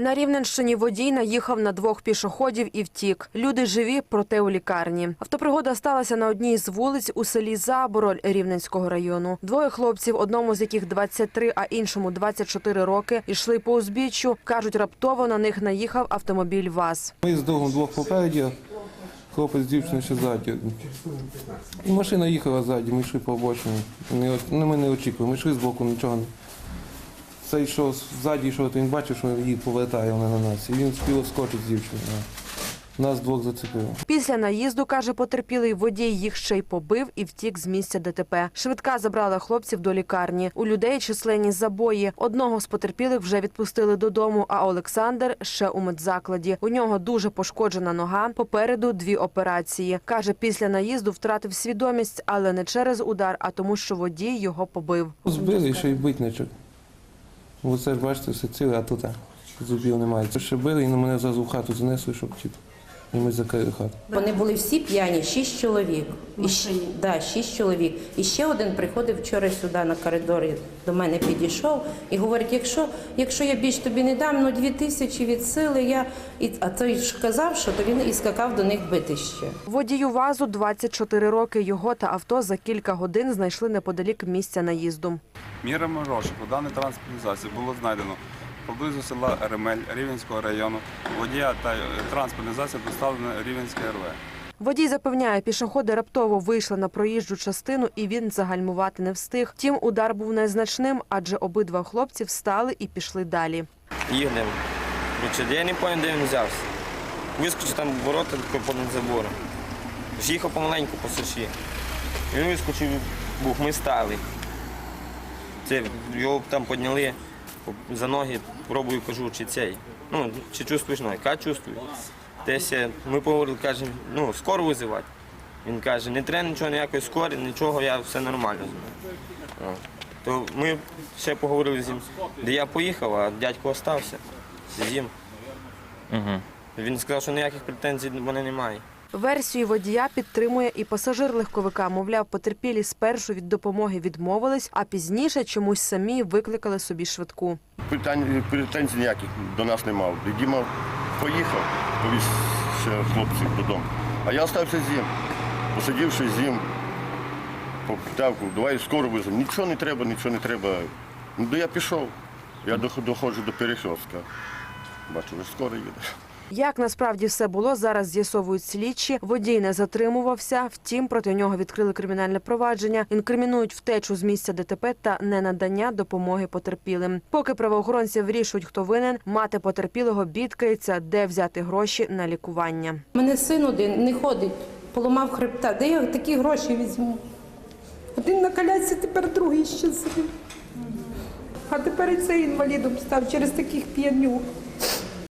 На Рівненщині водій наїхав на двох пішоходів і втік. Люди живі, проте у лікарні. Автопригода сталася на одній з вулиць у селі Забороль Рівненського району. Двоє хлопців, одному з яких 23, а іншому 24 роки, йшли по узбіччю. Кажуть, раптово на них наїхав автомобіль ВАЗ. Ми з другом двох попереді, хлопець дівчина ще ззаді. І машина їхала ззаді, ми йшли по обочині. Ну, ми не очікували, ми йшли з боку, нічого. Цей йшов ззаді, йшов, то він бачив, що її повертає вона на нас. І він спів скочити з дівчиною. Нас двох зацепило. Після наїзду, каже потерпілий, водій їх ще й побив і втік з місця ДТП. Швидка забрала хлопців до лікарні. У людей численні забої. Одного з потерпілих вже відпустили додому, а Олександр ще у медзакладі. У нього дуже пошкоджена нога. Попереду дві операції. Каже, після наїзду втратив свідомість, але не через удар, а тому, що водій його побив. Збили ще й бить нічого. Оце ж бачите, все ціле, а тут зубів немає. Це ще били і на мене зразу в хату занесли, щоб типу, і ми закрили. Вони були всі п'яні, шість чоловік. І ще, да, шість чоловік. І ще один приходив вчора сюди на коридорі, до мене підійшов і говорить: якщо, якщо я більш тобі не дам, ну дві тисячі від сили, я. І, а той ж казав, що то він і скакав до них бити ще. Водію ВАЗу 24 роки. Його та авто за кілька годин знайшли неподалік місця наїзду. Мірами розшуку даний транспортний засіб було знайдено поблизу села Ремель Рівненського району. Водія та транспортний засіб доставлено Рівненське РВ. Водій запевняє, пішоходи раптово вийшли на проїжджу частину і він загальмувати не встиг. Втім, удар був незначним, адже обидва хлопці встали і пішли далі. їдемо. Я не пам'ятаю, де він взявся. Вискочив там ворота понад забором. Їхав помаленьку по суші. Він вискочив, бух, ми стали. Це, його там підняли за ноги, пробую, кажу, чи цей. Ну, чи чувствуєш ноги? Каже, чувствую. Десь ми поговорили, каже, ну, скоро визивати. Він каже, не треба нічого, ніякої скорі, нічого, я все нормально. О. То ми ще поговорили з ним, де я поїхав, а дядько остався з ним. Він сказав, що ніяких претензій до мене немає. Версію водія підтримує і пасажир легковика. Мовляв, потерпілі спершу від допомоги відмовились, а пізніше чомусь самі викликали собі швидку. Питань, претензій ніяких до нас не мав. Діма поїхав, повіз хлопців додому. А я остався з ним. Посидівши з попитав, давай скоро веземо. Нічого не треба, нічого не треба. Ну, я пішов. Я доходжу до перехрестка. Бачу, вже скоро їде. Як насправді все було, зараз з'ясовують слідчі. Водій не затримувався. Втім, проти нього відкрили кримінальне провадження, інкримінують втечу з місця ДТП та ненадання допомоги потерпілим. Поки правоохоронці вирішують, хто винен, мати потерпілого бідкається, де взяти гроші на лікування. Мене син один не ходить, поламав хребта. Де я такі гроші візьму? Один на колясці, тепер другий щасливий. А тепер і цей інвалідом став через таких п'янюк.